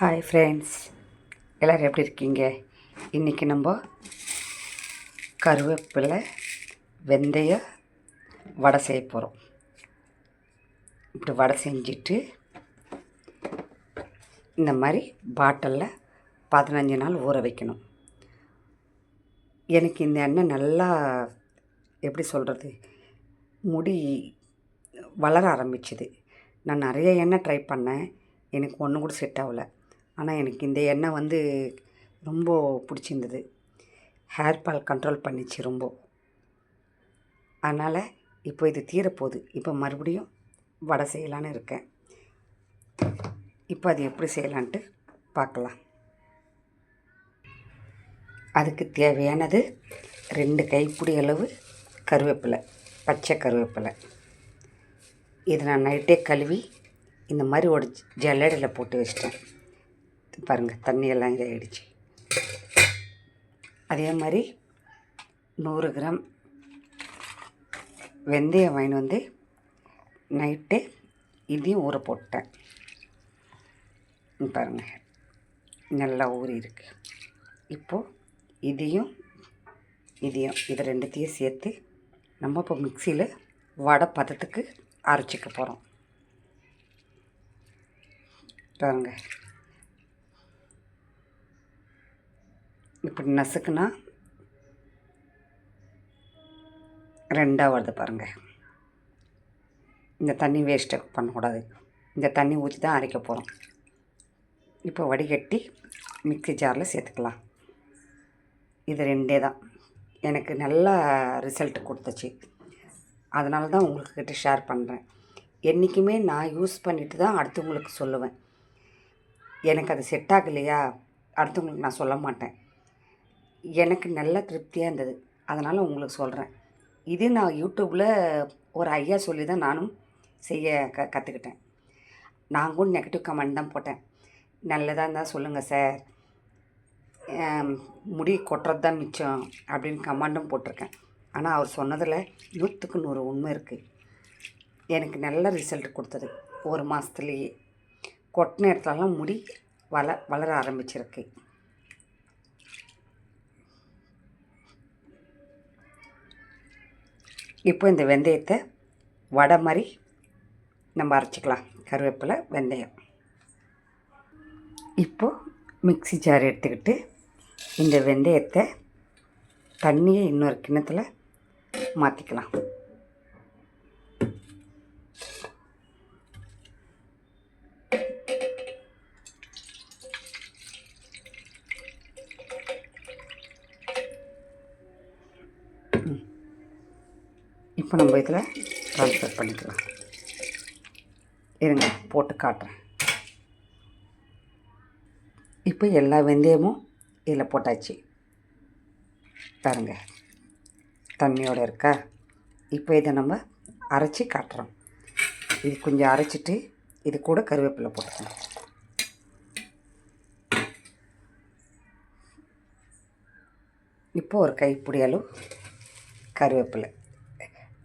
Hi friends எல்லோரும் எப்படி இருக்கீங்க? இன்றைக்கி நம்ம கருவேப்பிலை வெந்தய வடை செய்ய போகிறோம் இப்படி வடை செஞ்சுட்டு இந்த மாதிரி பாட்டிலில் பதினஞ்சு நாள் ஊற வைக்கணும். எனக்கு இந்த எண்ணெய் நல்லா எப்படி சொல்கிறது முடி வளர ஆரம்பிச்சுது. நான் நிறைய எண்ணெய் ட்ரை பண்ணேன். எனக்கு ஒன்று கூட செட் ஆகலை. ஆனால் எனக்கு இந்த எண்ணெய் வந்து ரொம்ப பிடிச்சிருந்தது. ஹேர் ஃபால் கண்ட்ரோல் பண்ணிச்சு ரொம்ப. அதனால் இப்போ இது தீரப்போகுது. இப்போ மறுபடியும் வடை செய்யலான்னு இருக்கேன். இப்போ அது எப்படி செய்யலான்ட்டு பார்க்கலாம். அதுக்கு தேவையானது ரெண்டு கைப்பிடி அளவு கருவேப்பிலை பச்சை கருவேப்பிலை. இதை நான் நைட்டே கழுவி இந்த மாதிரி ஒரு ஜல்லடையில் போட்டு வச்சிட்டேன். பாருங்கள் தண்ணியெல்லாம் இதாகிடுச்சு அதே மாதிரி நூறு கிராம் வெந்தயம் வாங்கிட்டு வந்து நைட்டு இதையும் ஊற போட்டேன். பாருங்கள் நல்லா ஊறி இருக்கு இப்போது இதையும் இதையும் இதை ரெண்டுத்தையும் சேர்த்து நம்ம இப்போ மிக்சியில் வடை பதத்துக்கு அரைச்சிக்க போகிறோம் பாருங்கள் இப்படி நசுக்குனா ரெண்டாக வருது பாருங்கள் இந்த தண்ணி வேஸ்ட்டு பண்ணக்கூடாது. இந்த தண்ணி ஊற்றி தான் அரைக்க போகிறோம் இப்போ வடிகட்டி மிக்ஸி ஜாரில் சேர்த்துக்கலாம். இது ரெண்டே தான். எனக்கு நல்ல ரிசல்ட் கொடுத்துச்சு. அதனால தான் உங்களுக்கிட்ட ஷேர் பண்ணுறேன் என்றைக்குமே நான் யூஸ் பண்ணிட்டு தான் அடுத்தவங்களுக்கு சொல்லுவேன். எனக்கு அது செட் ஆகலையா? அடுத்தவங்களுக்கு நான் சொல்ல மாட்டேன். எனக்கு நல்ல திருப்தியாக இருந்தது. அதனால் உங்களுக்கு சொல்கிறேன் இது நான் யூடியூப்பில் ஒரு ஐயா சொல்லி தான் நானும் செய்ய க கற்றுக்கிட்டேன் நான் கூட நெகட்டிவ் கமெண்ட் தான் போட்டேன். நல்லதாக இருந்தால் சொல்லுங்கள் சார். முடி கொட்டுறது தான் மிச்சம் அப்படின்னு கமெண்டும் போட்டிருக்கேன். ஆனால் அவர் சொன்னதில் நூற்றுக்கு நூறு உண்மை இருக்குது எனக்கு நல்ல ரிசல்ட் கொடுத்தது. ஒரு மாதத்துலேயே கொட்டின இடத்துலலாம் முடி வள வளர ஆரம்பிச்சிருக்கு. இப்போ இந்த வெந்தயத்தை வடை மாதிரி நம்ம அரைச்சிக்கலாம். கருவேப்பிலை வெந்தயம். இப்போது மிக்சி ஜார் எடுத்துக்கிட்டு இந்த வெந்தயத்தை தண்ணியை இன்னொரு கிண்ணத்தில் மாற்றிக்கலாம் இப்போ நம்ம இதில் ட்ரான்ஸ்ஃபர் பண்ணிக்கலாம் இருங்க போட்டு காட்டுறேன். இப்போ எல்லா வெந்தயமும் இதில் போட்டாச்சு. தருங்க தண்ணியோடு இருக்கா? இப்போ இதை நம்ம அரைச்சி காட்டுறோம். இது கொஞ்சம் அரைச்சிட்டு இது கூட கருவேப்பிலை போட்டுக்கணும். இப்போ ஒரு கைப்பிடி அளவு கருவேப்பிலை.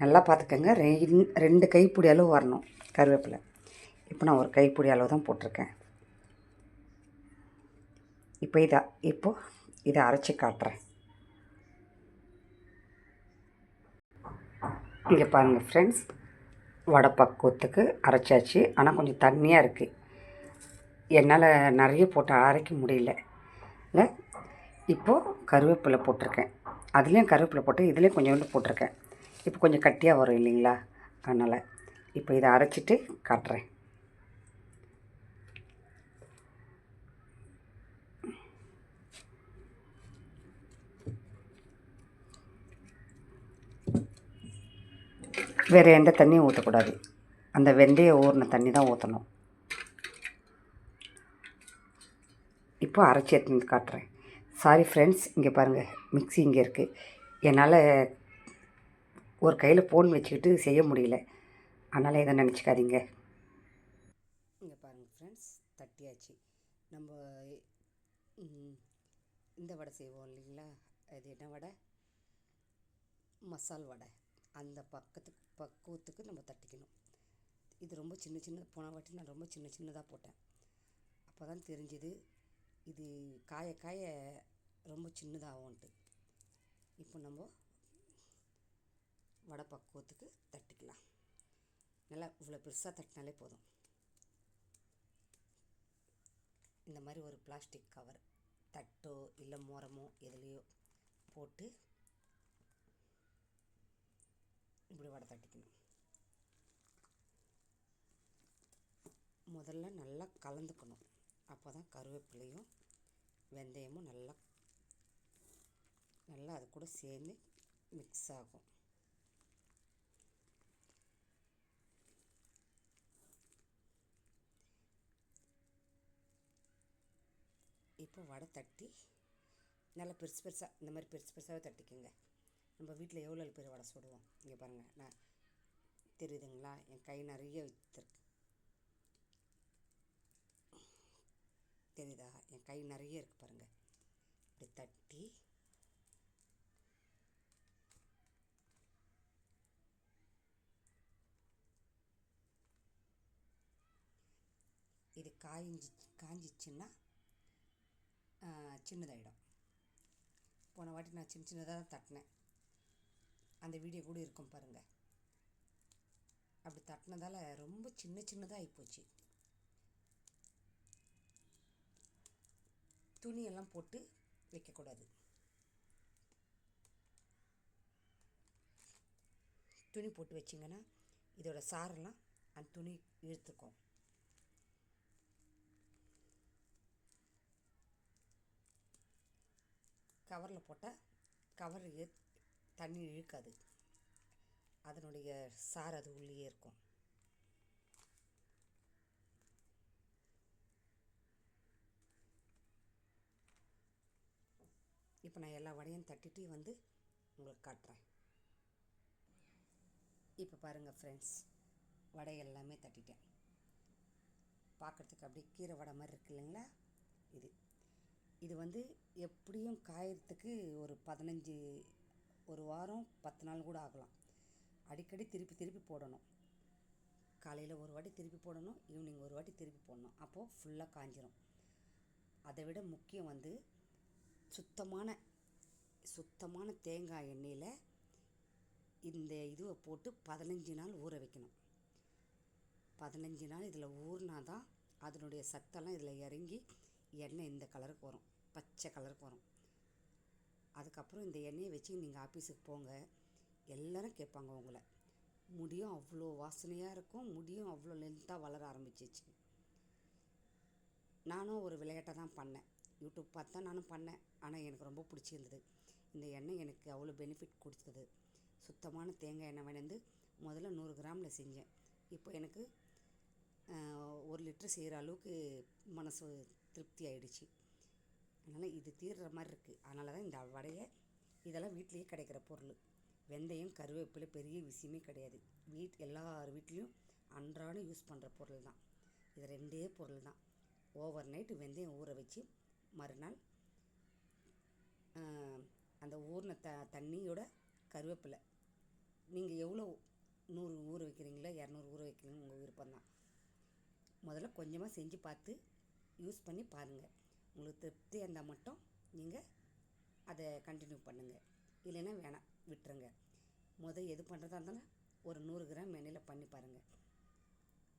நல்லா பார்த்துக்கோங்க. ரெண்டு ரெண்டு கைப்பிடி அளவு வரணும் கருவேப்பிலை. இப்போ நான் ஒரு கைப்பிடி அளவு தான் போட்டிருக்கேன். இப்போ இதை இப்போது இதை அரைச்சி காட்டுறேன். இங்கே பாருங்கள் ஃப்ரெண்ட்ஸ் வடை பக்குவத்துக்கு அரைச்சாச்சு. ஆனால் கொஞ்சம் தண்ணியாக இருக்குது என்னால் நிறைய போட்டு அரைக்க முடியல. இல்லை இப்போது கருவேப்பிலை போட்டிருக்கேன். அதுலேயும் கருவேப்பிலை போட்டு இதுலேயும் கொஞ்சோண்டு போட்டிருக்கேன். இப்போ கொஞ்சம் கட்டியாக வரும் இல்லைங்களா? அதனால் இப்போ இதை அரைச்சிட்டு காட்டுறேன். வேறு எந்த தண்ணியும் ஊற்றக்கூடாது அந்த வெந்தய ஊறின தண்ணி தான் ஊற்றணும் இப்போ அரைச்சி எடுத்துன்னு காட்டுறேன். சாரி ஃப்ரெண்ட்ஸ் இங்கே பாருங்கள் மிக்ஸி இங்கே இருக்குது என்னால் ஒரு கையில் ஃபோன் வச்சுக்கிட்டு செய்ய முடியல. அதனால் எதை நினச்சிக்காதீங்க. இங்கே பாருங்கள் ஃப்ரெண்ட்ஸ் தட்டியாச்சு. நம்ம இந்த வடை செய்வோம் இல்லைங்களா? அது என்ன வடை? மசால் வடை. அந்த பக்கத்துக்கு பக்குவத்துக்கு நம்ம தட்டிக்கணும். இது ரொம்ப சின்ன சின்ன போன வாட்டி நான் ரொம்ப சின்ன சின்னதாக போட்டேன். அப்போ தான் தெரிஞ்சுது இது காய காய ரொம்ப சின்னதாகும்ன்ட்டு. இப்போ நம்ம வடை பக்குவத்துக்கு தட்டிக்கலாம். நல்லா இவ்வளோ பெருசாக தட்டினாலே போதும். இந்த மாதிரி ஒரு பிளாஸ்டிக் கவர் தட்டோ இல்லை மோரமோ எதுலேயோ போட்டு இப்படி வடை தட்டிக்கணும். முதல்ல நல்லா கலந்துக்கணும். அப்போ தான் கருவேப்பிலையும் வெந்தயமும் நல்லா நல்லா அது கூட சேர்ந்து மிக்ஸ் ஆகும். இப்போ வடை தட்டி நல்லா பெருசு பெருசாக இந்த மாதிரி பெருசு பெருசாகவே தட்டிக்கோங்க. நம்ம வீட்டில் எவ்வளோ பேர் வடை சுடுவோம்? இங்கே பாருங்கள் நான் தெரியுதுங்களா? என் கை நிறைய விற்றுருக்கு தெரியுதா? என் கை நிறைய இருக்குது பாருங்கள் இப்படி தட்டி இது காய்ஞ்சி காஞ்சிச்சுன்னா சின்னதாகிடும் போன வாட்டி நான் சின்ன சின்னதாக தான் தட்டினேன். அந்த வீடியோ கூட இருக்கும் பாருங்கள் அப்படி தட்டினதால் ரொம்ப சின்ன சின்னதாக ஆகிப்போச்சு துணியெல்லாம் போட்டு வைக்கக்கூடாது. துணி போட்டு வச்சிங்கன்னா இதோட சாரெல்லாம் அந்த துணி இழுத்துக்கும். கவரில் போட்டால் கவர் தண்ணி இழுக்காது. அதனுடைய சார் அது உள்ளேயே இருக்கும். இப்போ நான் எல்லா வடையும் தட்டிட்டு வந்து உங்களுக்கு காட்டுறேன். இப்போ பாருங்கள் ஃப்ரெண்ட்ஸ் வடை எல்லாமே தட்டிட்டேன். பார்க்குறதுக்கு அப்படியே கீரை வடை மாதிரி இருக்கு இல்லைங்களா? இது வந்து எப்படியும் காயறதுக்கு ஒரு பதினஞ்சு ஒரு வாரம் பத்து நாள் கூட ஆகலாம். அடிக்கடி திருப்பி திருப்பி போடணும். காலையில் ஒரு வாட்டி திருப்பி போடணும் ஈவினிங் ஒரு வாட்டி திருப்பி போடணும். அப்போது ஃபுல்லாக காஞ்சிரும். அதை விட முக்கியம் வந்து சுத்தமான சுத்தமான தேங்காய் எண்ணெயில் இந்த இதுவை போட்டு பதினஞ்சு நாள் ஊற வைக்கணும். பதினஞ்சு நாள் இதில் ஊறினா தான் அதனுடைய சத்தெல்லாம் இதில் இறங்கி எண்ணெய் இந்த கலருக்கு வரும். பச்சை கலருக்கு வரும். அதுக்கப்புறம் இந்த எண்ணெயை வச்சு நீங்கள் ஆஃபீஸுக்கு போங்க. எல்லோரும் கேட்பாங்க உங்களை. முடியும் அவ்வளோ வாசனையாக இருக்கும். முடியும் அவ்வளோ லென்த்தாக வளர ஆரம்பிச்சிச்சு. நானும் ஒரு விளையாட்டை தான் பண்ணேன். யூடியூப் பார்த்தா நானும் பண்ணேன். ஆனால் எனக்கு ரொம்ப பிடிச்சிருந்தது. இந்த எண்ணெய் எனக்கு அவ்வளோ பெனிஃபிட் கொடுத்தது. சுத்தமான தேங்காய் எண்ணெய் வேணந்து முதல்ல நூறு கிராமில் செஞ்சேன். இப்போ எனக்கு ஒரு லிட்டர் செய்கிற அளவுக்கு மனசு திருப்தி ஆகிடுச்சு அதனால் இது தீர்ற மாதிரி இருக்குது அதனால தான் இந்த வடையை இதெல்லாம் வீட்லேயே கிடைக்கிற பொருள். வெந்தயம் கருவேப்பிலை பெரிய விஷயமே கிடையாது. வீட் எல்லார் வீட்லேயும் அன்றாடம் யூஸ் பண்ணுற பொருள் தான். இது ரெண்டே பொருள் தான். ஓவர் நைட்டு வெந்தயம் ஊற வச்சு மறுநாள் அந்த ஊறின த தண்ணியோட கருவேப்பிலை. நீங்கள் எவ்வளோ நூறு ஊற வைக்கிறீங்களோ இரநூறு ஊற வைக்கிறீங்க உங்கள் விருப்பம் தான் முதல்ல கொஞ்சமாக செஞ்சு பார்த்து யூஸ் பண்ணி பாருங்கள் உங்களுக்கு திருப்தியாக இருந்தால் மட்டும் நீங்கள் அதை கண்டினியூ பண்ணுங்கள் இல்லைன்னா வேணாம் விட்டுருங்க. முதல் எது பண்ணுறதா இருந்தாலும் ஒரு நூறு கிராம் எண்ணெயில் பண்ணி பாருங்கள்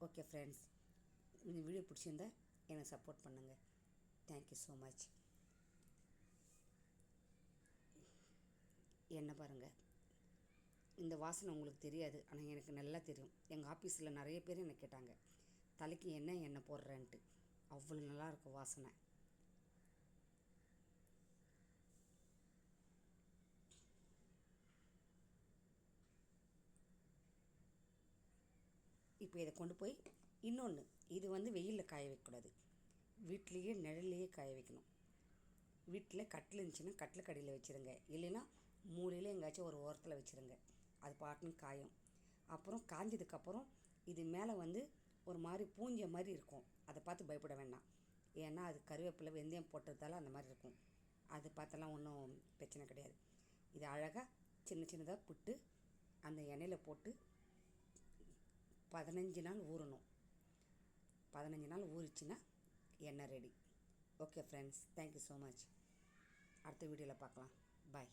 ஓகே ஃப்ரெண்ட்ஸ் இந்த வீடியோ பிடிச்சிருந்தா எனக்கு சப்போர்ட் பண்ணுங்கள் தேங்க்யூ ஸோ மச் என்ன பாருங்கள் இந்த வாசனை உங்களுக்கு தெரியாது ஆனால் எனக்கு நல்லா தெரியும். எங்கள் ஆஃபீஸில் நிறைய பேர் என்னை கேட்டாங்க. தலைக்கு என்ன எண்ணெய் போடுறேன்ட்டு. அவ்வளோ நல்லாயிருக்கும் வாசனை. இப்போ இதை கொண்டு போய் இன்னொன்று இது வந்து வெயிலில் காய வைக்கக்கூடாது. வீட்லேயே நிழல்லையே காய வைக்கணும். வீட்டில் கட்டில் இருந்துச்சுன்னா கட்டில் கடையில் வச்சுருங்க. இல்லைன்னா மூலையில் எங்கேயாச்சும் ஒரு ஓரத்தில் வச்சுருங்க. அது பாட்டுன்னு காயும். அப்புறம் காஞ்சதுக்கப்புறம் இது மேலே வந்து ஒரு மாதிரி பூஞ்ச மாதிரி இருக்கும். அதை பார்த்து பயப்பட வேண்டாம். ஏன்னா அது கருவேப்பிலை வெந்தயம் போட்டதால் அந்த மாதிரி இருக்கும். அது பார்த்தெல்லாம் ஒன்றும் பிரச்சனை கிடையாது. இது அழகாக சின்ன சின்னதாக புட்டு அந்த எண்ணெயில் போட்டு பதினஞ்சு நாள் ஊறணும். பதினஞ்சு நாள் ஊறிச்சின்னா எண்ணெய் ready okay friends thank you so much அடுத்த வீடியோவில் பார்க்கலாம். பாய்